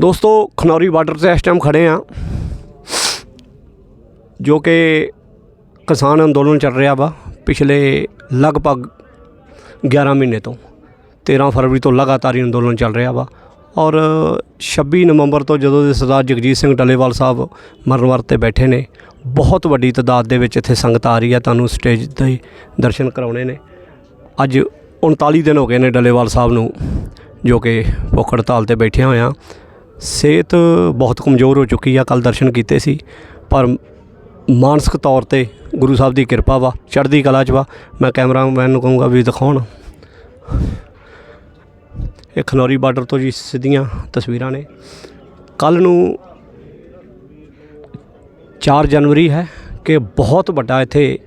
ਦੋਸਤੋ, ਖਨੌਰੀ ਬਾਰਡਰ ਤੇ ਇਸ ਟਾਈਮ ਖੜੇ ਆ ਜੋ ਕਿ ਕਿਸਾਨ ਅੰਦੋਲਨ ਚੱਲ ਰਿਹਾ ਵਾ ਪਿਛਲੇ ਲਗਭਗ 11 ਮਹੀਨੇ ਤੋਂ। 13 ਫਰਵਰੀ ਤੋਂ ਲਗਾਤਾਰ ਹੀ ਅੰਦੋਲਨ ਚੱਲ ਰਿਹਾ ਵਾ। ਔਰ 26 ਨਵੰਬਰ ਤੋਂ ਜਦੋਂ ਦੇ ਸਰਦਾਰ ਜਗਜੀਤ ਸਿੰਘ ਡੱਲੇਵਾਲ ਸਾਹਿਬ ਮਰਨ ਵਰਤ ਤੇ ਬੈਠੇ ਨੇ, ਬਹੁਤ ਵੱਡੀ ਤਾਦਾਦ ਦੇ ਵਿੱਚ ਇੱਥੇ ਸੰਗਤ ਆ ਰਹੀ ਹੈ ਤੁਹਾਨੂੰ ਸਟੇਜ ਤੇ ਦਰਸ਼ਨ ਕਰਾਉਣੇ ਨੇ। ਅੱਜ 39 ਦਿਨ ਹੋ ਗਏ ਨੇ ਡੱਲੇਵਾਲ ਸਾਹਿਬ ਨੂੰ, ਜੋ ਕਿ ਭੁੱਖ ਹੜਤਾਲ ਤੇ ਬੈਠੇ ਹੋਏ ਆ ਸਿਹਤ ਬਹੁਤ ਕਮਜ਼ੋਰ ਹੋ ਚੁੱਕੀ ਆ ਕੱਲ ਦਰਸ਼ਨ ਕੀਤੇ ਸੀ, ਪਰ ਮਾਨਸਿਕ ਤੌਰ ਤੇ ਗੁਰੂ ਸਾਹਿਬ ਦੀ ਕਿਰਪਾ ਵਾ, ਚੜ੍ਹਦੀ ਕਲਾ 'ਚ ਵਾ। ਮੈਂ ਕੈਮਰਾਮੈਨ ਨੂੰ ਕਹੂੰਗਾ ਵੀ ਦਿਖਾਉਣ। ਇਹ ਖਨੌਰੀ ਬਾਰਡਰ ਤੋਂ ਜੀ ਸਿੱਧੀਆਂ ਤਸਵੀਰਾਂ ਨੇ। ਕੱਲ ਨੂੰ 4 ਜਨਵਰੀ ਹੈ ਕਿ ਬਹੁਤ ਵੱਡਾ ਇੱਥੇ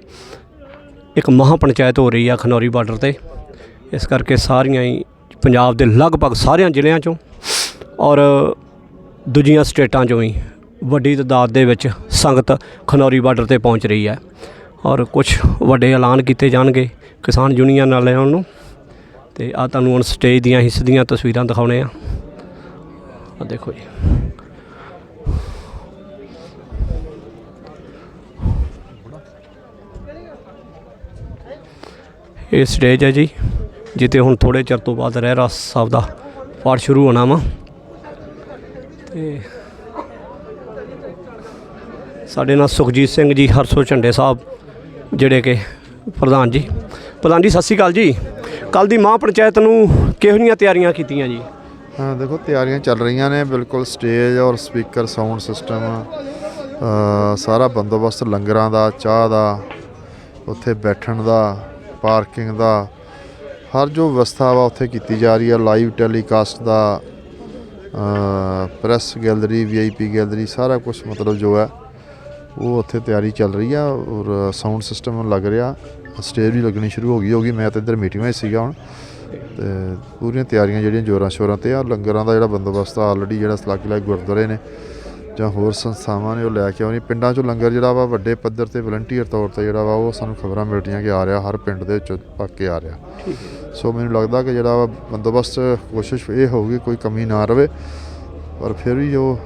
ਇੱਕ ਮਹਾ ਪੰਚਾਇਤ ਹੋ ਰਹੀ ਆ ਖਨੌਰੀ ਬਾਰਡਰ ਤੇ। ਇਸ ਕਰਕੇ ਸਾਰੀਆਂ ਹੀ ਪੰਜਾਬ ਦੇ ਲਗਭਗ ਸਾਰਿਆਂ ਜ਼ਿਲ੍ਹਿਆਂ ਚੋਂ ਔਰ ਦੂਜੀਆਂ ਸਟੇਟਾਂ ਚੋਂ ਵੀ ਵੱਡੀ ਤਾਦਾਦ ਦੇ ਵਿੱਚ ਸੰਗਤ ਖਨੌਰੀ ਬਾਰਡਰ ਤੇ ਪਹੁੰਚ ਰਹੀ ਹੈ ਔਰ ਕੁਝ ਵੱਡੇ ਐਲਾਨ ਕੀਤੇ ਜਾਣਗੇ ਕਿਸਾਨ ਯੂਨੀਅਨ ਵਾਲਿਆਂ ਨੂੰ ਤੇ ਆ ਤੁਹਾਨੂੰ ਹੁਣ ਸਟੇਜ ਦੀਆਂ ਹਿੱਸੇ ਦੀਆਂ ਤਸਵੀਰਾਂ ਦਿਖਾਉਣੇ ਆ। ਆ ਦੇਖੋ ਜੀ। ਇਹ ਸਟੇਜ ਹੈ ਜੀ ਜਿੱਤੇ ਹੁਣ ਥੋੜੇ ਚਿਰ ਤੋਂ ਬਾਅਦ ਰਹਿ ਰਹਿਰਾ ਸਾਹਿਬ ਦਾ ਪਾਠ ਸ਼ੁਰੂ ਹੋਣਾ ਵਾ। ਤੇ ਸਾਡੇ ਨਾਲ ਸੁਖਜੀਤ ਸਿੰਘ ਜੀ ਹਰਸੋ ਝੰਡੇ ਸਾਹਿਬ ਜਿਹੜੇ ਕਿ ਪ੍ਰਧਾਨ ਜੀ। ਪ੍ਰਧਾਨ ਜੀ ਸਤਿ ਸ਼੍ਰੀ ਅਕਾਲ ਜੀ। ਕੱਲ ਦੀ ਮਹਾਂ ਪੰਚਾਇਤ ਨੂੰ ਕਿਹੋ ਜਿਹੀਆਂ ਤਿਆਰੀਆਂ ਕੀਤੀਆਂ ਜੀ? ਹਾਂ ਦੇਖੋ ਤਿਆਰੀਆਂ ਚੱਲ ਰਹੀਆਂ ਨੇ ਬਿਲਕੁਲ ਸਟੇਜ ਔਰ ਸਪੀਕਰ ਸਾਊਂਡ ਸਿਸਟਮ ਸਾਰਾ ਬੰਦੋਬਸਤ ਲੰਗਰਾਂ ਦਾ ਚਾਹ ਦਾ ਉੱਥੇ ਬੈਠਣ ਦਾ ਪਾਰਕਿੰਗ ਦਾ ਹਰ ਜੋ ਵਿਵਸਥਾ ਵਾ ਉੱਥੇ ਕੀਤੀ ਜਾ ਰਹੀ ਹੈ ਲਾਈਵ ਟੈਲੀਕਾਸਟ ਦਾ ਪ੍ਰੈਸ ਗੈਲਰੀ ਵੀਆਈਪੀ ਗੈਲਰੀ ਸਾਰਾ ਕੁਝ ਮਤਲਬ ਜੋ ਹੈ, ਉਹ ਉੱਥੇ ਤਿਆਰੀ ਚੱਲ ਰਹੀ ਆ ਔਰ ਸਾਊਂਡ ਸਿਸਟਮ ਲੱਗ ਰਿਹਾ। ਸਟੇਜ ਵੀ ਲੱਗਣੀ ਸ਼ੁਰੂ ਹੋ ਗਈ ਹੋਗੀ, ਮੈਂ ਤਾਂ ਇੱਧਰ ਮੀਟਿੰਗ ਵਿੱਚ ਸੀਗਾ ਹੁਣ। ਤੇ ਪੂਰੀਆਂ ਤਿਆਰੀਆਂ ਜਿਹੜੀਆਂ ਜੋਰਾਂ ਸ਼ੋਰਾਂ ਤੇ ਆ, ਲੰਗਰਾਂ ਦਾ ਜਿਹੜਾ ਬੰਦੋਬਸਤ ਆਲਰੇਡੀ ਜਿਹੜਾ ਸਲਾਕੀ ਲਾਇਕ ਗੁਰਦੁਆਰੇ ਨੇ ਜਾਂ ਹੋਰ ਸੰਸਥਾਵਾਂ ਨੇ ਉਹ ਲੈ ਕੇ ਆਉਣੀ। ਪਿੰਡਾਂ 'ਚੋਂ ਲੰਗਰ ਜਿਹੜਾ ਵਾ ਵੱਡੇ ਪੱਧਰ ਤੇ ਵਲੰਟੀਅਰ ਤੌਰ ਤੇ ਜਿਹੜਾ ਵਾ ਉਹ ਸਾਨੂੰ ਖਬਰਾਂ ਮਿਲ ਰਹੀਆਂ ਕਿ ਆ ਰਿਹਾ ਹਰ ਪਿੰਡ ਦੇ ਵਿੱਚ ਪੱਕ ਕੇ ਆ ਰਿਹਾ। ਸੋ ਮੈਨੂੰ ਲੱਗਦਾ ਕਿ ਜਿਹੜਾ ਵਾ ਬੰਦੋਬਸਤ ਕੋਸ਼ਿਸ਼ ਇਹ ਹੋਊਗੀ ਕੋਈ ਕਮੀ ਨਾ ਰਵੇ ਪਰ ਫਿਰ ਵੀ ਜੋ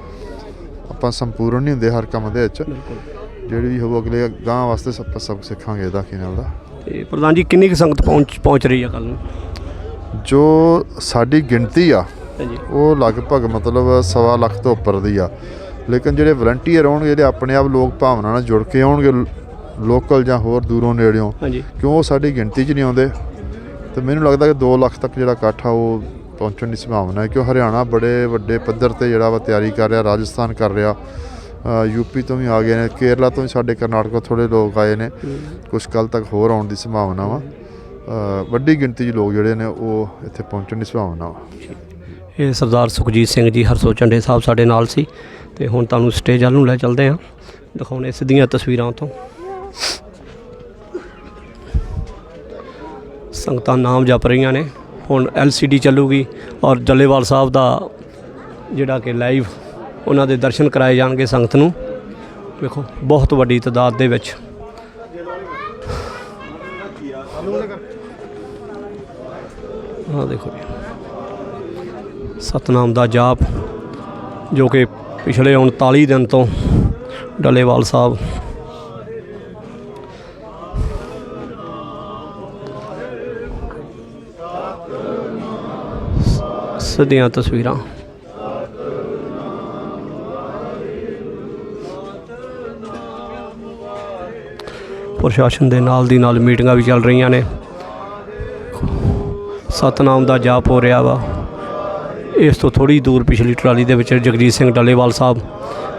ਆਪਾਂ ਸੰਪੂਰਨ ਨਹੀਂ ਹੁੰਦੇ ਹਰ ਕੰਮ ਦੇ ਵਿੱਚ ਜਿਹੜੀ ਵੀ ਹੋਊ ਅਗਲੇ ਗਾਂ ਵਾਸਤੇ ਸਭ ਸਭ ਸਿੱਖਾਂਗੇ ਇਹਦਾ ਕੀ ਨਾਲ ਦਾ। ਤੇ ਪ੍ਰਧਾਨ ਜੀ ਕਿੰਨੀ ਕੁ ਸੰਗਤ ਪਹੁੰਚ ਪਹੁੰਚ ਰਹੀ ਆ ਕੱਲ ਨੂੰ? ਜੋ ਸਾਡੀ ਗਿਣਤੀ ਆ ਉਹ ਲਗਭਗ ਮਤਲਬ ਸਵਾ ਲੱਖ ਤੋਂ ਉੱਪਰ ਦੀ ਆ। ਲੇਕਿਨ ਜਿਹੜੇ ਵਲੰਟੀਅਰ ਆਉਣਗੇ ਜਿਹੜੇ ਆਪਣੇ ਆਪ ਲੋਕ ਭਾਵਨਾ ਨਾਲ ਜੁੜ ਕੇ ਆਉਣਗੇ ਲੋਕਲ ਜਾਂ ਹੋਰ ਦੂਰੋਂ ਨੇੜਿਓਂ। ਕਿਉਂ ਉਹ ਸਾਡੀ ਗਿਣਤੀ 'ਚ ਨਹੀਂ ਆਉਂਦੇ? ਤੇ ਮੈਨੂੰ ਲੱਗਦਾ ਕਿ 2 ਲੱਖ ਤੱਕ ਜਿਹੜਾ ਇਕੱਠ ਆ ਉਹ ਪਹੁੰਚਣ ਦੀ ਸੰਭਾਵਨਾ ਹੈ। ਕਿਉਂ ਹਰਿਆਣਾ ਬੜੇ ਵੱਡੇ ਪੱਧਰ ਤੇ ਜਿਹੜਾ ਵਾ ਤਿਆਰੀ ਕਰ ਰਿਹਾ ਰਾਜਸਥਾਨ ਕਰ ਰਿਹਾ। ਯੂਪੀ ਤੋਂ ਵੀ ਆ ਗਏ ਨੇ ਕੇਰਲਾ ਤੋਂ ਵੀ ਸਾਡੇ ਕਰਨਾਟਕ ਤੋਂ ਥੋੜੇ ਲੋਕ ਆਏ ਨੇ। ਕੁਝ ਕੱਲ ਤੱਕ ਹੋਰ ਆਉਣ ਦੀ ਸੰਭਾਵਨਾ ਵਾ। ਵੱਡੀ ਗਿਣਤੀ 'ਚ ਲੋਕ ਜਿਹੜੇ ਨੇ ਉਹ ਇੱਥੇ ਪਹੁੰਚਣ ਦੀ ਸੰਭਾਵਨਾ ਵਾ। ਇਹ ਸਰਦਾਰ ਸੁਖਜੀਤ ਸਿੰਘ ਜੀ ਹਰਸੋ ਝੰਡੇ ਸਾਹਿਬ ਸਾਡੇ ਨਾਲ ਸੀ। ਤੇ ਹੁਣ ਤੁਹਾਨੂੰ ਸਟੇਜ ਵੱਲ ਨੂੰ ਲੈ ਚੱਲਦੇ ਹਾਂ, ਦਿਖਾਉਣੇ ਸਿੱਧੀਆਂ ਤਸਵੀਰਾਂ ਤੋਂ। ਸੰਗਤਾਂ ਨਾਮ ਜਪ ਰਹੀਆਂ ਨੇ, ਹੁਣ LCD ਚੱਲੂਗੀ ਔਰ ਜੱਲੇਵਾਲ ਸਾਹਿਬ ਦਾ ਜਿਹੜਾ ਕਿ ਲਾਈਵ ਉਹਨਾਂ ਦੇ ਦਰਸ਼ਨ ਕਰਾਏ ਜਾਣਗੇ ਸੰਗਤ ਨੂੰ। ਵੇਖੋ, ਬਹੁਤ ਵੱਡੀ ਤਾਦਾਦ ਦੇ ਵਿੱਚ। ਆਹ ਦੇਖੋ ਜੀ, ਸਤਨਾਮ ਦਾ ਜਾਪ, ਜੋ ਕਿ ਪਿਛਲੇ 39 ਦਿਨ ਤੋਂ ਡੱਲੇਵਾਲ ਸਾਹਿਬ। ਸ- ਸਿੱਧੀਆਂ ਤਸਵੀਰਾਂ। ਪ੍ਰਸ਼ਾਸਨ ਦੇ ਨਾਲ ਦੀ ਨਾਲ ਮੀਟਿੰਗਾਂ ਵੀ ਚੱਲ ਰਹੀਆਂ ਨੇ। ਸਤਨਾਮ ਦਾ ਜਾਪ ਹੋ ਰਿਹਾ ਵਾ। ਇਸ ਤੋਂ ਥੋੜੀ ਦੂਰ ਪਿਛਲੀ ਟਰਾਲੀ ਦੇ ਵਿੱਚ ਜਗਜੀਤ ਸਿੰਘ ਡੱਲੇਵਾਲ ਸਾਹਿਬ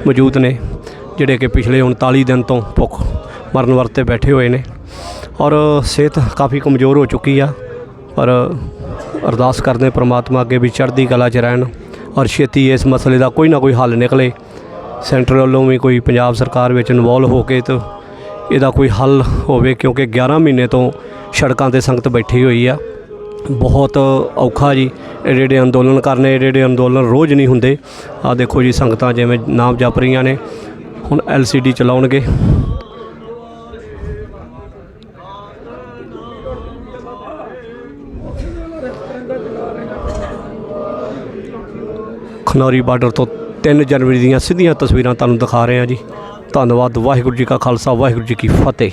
ਮੌਜੂਦ ਨੇ, ਜਿਹੜੇ ਕਿ ਪਿਛਲੇ 39 ਦਿਨ ਤੋਂ ਭੁੱਖ ਮਰਨ ਵਰਤੇ ਬੈਠੇ ਹੋਏ ਨੇ। ਔਰ ਸਿਹਤ ਕਾਫੀ ਕਮਜ਼ੋਰ ਹੋ ਚੁੱਕੀ ਆ। ਪਰ ਅਰਦਾਸ ਕਰਦੇ ਪ੍ਰਮਾਤਮਾ ਅੱਗੇ ਵੀ ਚੜ੍ਹਦੀ ਕਲਾ 'ਚ ਰਹਿਣ ਔਰ ਛੇਤੀ ਇਸ ਮਸਲੇ ਦਾ ਕੋਈ ਨਾ ਕੋਈ ਹੱਲ ਨਿਕਲੇ। ਸੈਂਟਰ ਵੱਲੋਂ ਵੀ ਕੋਈ ਪੰਜਾਬ ਸਰਕਾਰ ਵਿੱਚ ਇਨਵੋਲਵ ਹੋ ਕੇ ਤਾਂ ਇਹਦਾ ਕੋਈ ਹੱਲ ਹੋਵੇ ਕਿਉਂਕਿ 11 ਮਹੀਨੇ ਤੋਂ ਸੜਕਾਂ ਤੇ ਸੰਗਤ ਬੈਠੀ ਹੋਈ ਆ। ਬਹੁਤ ਔਖਾ ਜੀ। ਏਡੇ ਏਡੇ ਅੰਦੋਲਨ ਕਰਨੇ ਏਡੇ ਏਡੇ ਅੰਦੋਲਨ ਰੋਜ਼ ਨਹੀਂ ਹੁੰਦੇ। ਆ ਦੇਖੋ ਜੀ ਸੰਗਤਾਂ ਜਿਵੇਂ ਨਾਮ ਜਪ ਰਹੀਆਂ ਨੇ, ਹੁਣ LCD ਚਲਾਉਣਗੇ। ਖਨੌਰੀ ਬਾਰਡਰ ਤੋਂ 3 ਜਨਵਰੀ ਦੀਆਂ ਸਿੱਧੀਆਂ ਤਸਵੀਰਾਂ ਤੁਹਾਨੂੰ ਦਿਖਾ ਰਹੇ ਹਾਂ ਜੀ। ਧੰਨਵਾਦ, ਵਾਹਿਗੁਰੂ ਜੀ ਕਾ ਖਾਲਸਾ, ਵਾਹਿਗੁਰੂ ਜੀ ਕੀ ਫਤਿਹ।